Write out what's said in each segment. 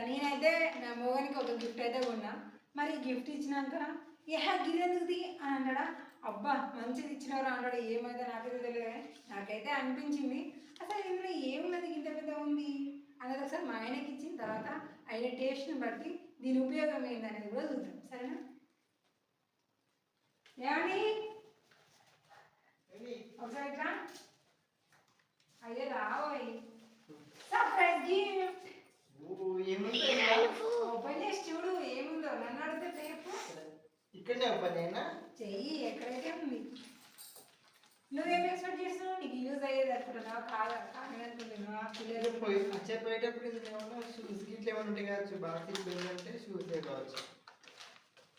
నేనైతే నా మోగానికి ఒక గిఫ్ట్ అయితే కొన్నా. మరి గిఫ్ట్ ఇచ్చినాక ఏ గిదెందుకుది అని అన్నాడా అబ్బా మంచిది ఇచ్చినవరా అన్నాడు ఏమైతే నాకైతే తెలియదు కానీ నాకైతే అనిపించింది. అసలు ఇందులో ఏమున్నది ఇంత పెద్ద ఉంది? అన్నది ఒకసారి మా ఆయనకి ఇచ్చిన తర్వాత ఆయన టేస్ట్ని బట్టి దీని ఉపయోగం ఏందనేది కూడా చూద్దాం. సరేనా? ఇక్కడనే పని అయినా? చెయ్యి ఎక్కడైతే ఉంది. నువ్వేం ఎక్స్పెక్ట్ చేస్తున్నావు? నీకు యూజ్ అయ్యేది అనుకుంటున్నావా? కాదా? కాదనుకుంటున్నావా పిల్లలు పోయి చెప్పేటప్పుడు ఇది ఏమన్నా షూస్ గిట్ల ఏమైనా ఉంటాయి కావచ్చు. బాగా తీసుకెళ్ళాలంటే షూస్ కావచ్చు.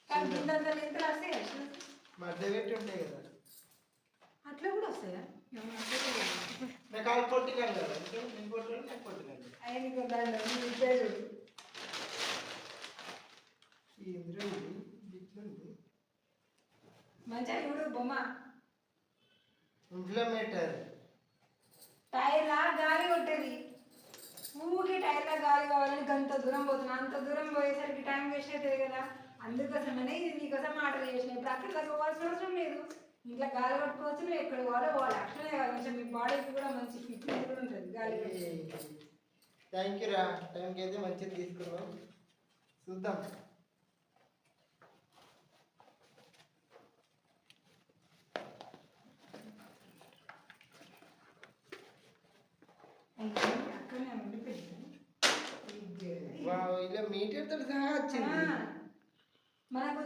కానీ కిందంతా ఎంత వస్తాయి మధ్య పెట్టి ఉంటాయి కదా. అట్లా కూడా వస్తాయా? నాకు వాళ్ళు పొట్టిగా కదా నేను పొట్టి నాకు పొట్టిగా అయ్యి నీకు దాంట్లో నీ మంచిగా చూడు బొమ్మ. ఇంప్లిమెంటర్ టైర్లా గాలి కొట్టేది. ఊరికి టైర్లా గాలి కావాలని గంత దూరం పోతున్నా. అంత దూరం పోయేసరికి టైం వేస్ట్ అవుతుంది కదా. అందుకోసమనే ఇది నీకోసం ఆర్డర్ చేసిన. ఇప్పుడు అక్కడ పోవాల్సిన అవసరం లేదు. ఇంట్లో గాలి కొట్టుకోవచ్చు నువ్వు ఎక్కడ పోవాలో పోవాలి. అట్లనే కాదు కొంచెం మీ బాడీకి కూడా మంచి ఫిట్నెస్ కూడా ఉంటుంది గాలి థ్యాంక్ యూ రా. టైంకి అయితే మంచిది తీసుకున్నాం చూద్దాం. ఇలా మీటర్ తోటి సహా వచ్చింది. మనకు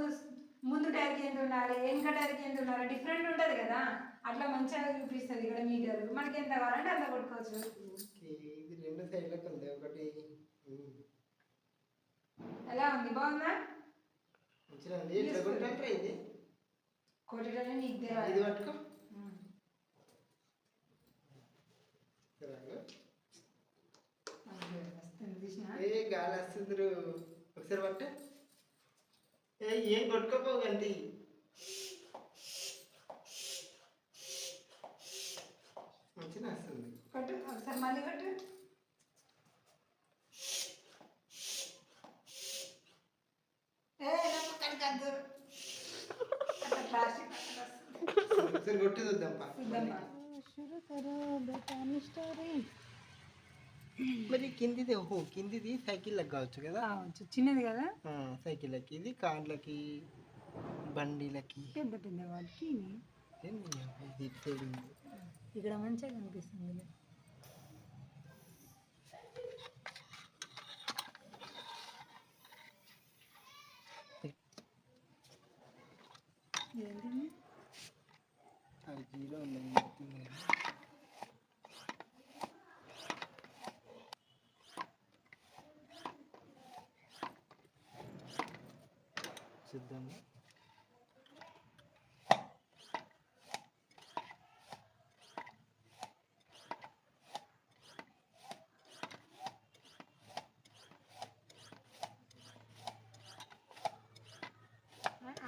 ముందు టైర్కి ఎంత ఉండాలి వెనక టైర్కి ఎంత ఉండాలి డిఫరెంట్ ఉంటుంది కదా. అట్లా మంచిగా చూపిస్తుంది ఇక్కడ మీటర్ మనకి ఎంత కావాలంటే అంత కొట్టుకోవచ్చు. ఇది రెండు సైడ్లకు ఉంది. ఒకటి ఎలా ఉంది? బాగుందా? మంచిగా ఉంది. ఎట్లా కొట్టాలంటే ఇది నీకు ఇది పట్టుకో ఉమ్. ఇలాగ. అదే, వస్తుంది చూసినా? ఏ గాలి వస్తుంది. ఒకసారి పట్ట. ఏ కొట్టుకోపోవు గంతి మంచిగా వస్తుంది కొట్టు ఒకసారి మళ్ళీ కొట్టు. ఏ నా పక్కన కద్దు అట్లా ప్లాస్టిక్ అట్లా వస్తుంది. ఒకసారి కొట్టి చూద్దాం పా చూద్దామా మరి కిందిది ఓహో కిందిది సైకిళ్ళకి కావచ్చు కదా? కావచ్చు. చిన్నది కదా? సైకిళ్ళకి ఇది కార్లకి బండిలకి. పెద్ద పెద్ద ఉంది ఇక్కడ మంచిగా కనిపిస్తుంది ఏంటి అది జీరో ఉంది చూద్దాము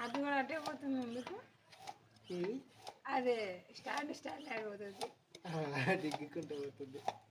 అది కూడా అటే పోతుంది ఎందుకు? అదే స్టాండ్ స్టాండ్ అయిపోతుంది దిగ్గుకుంటూ పోతుంది.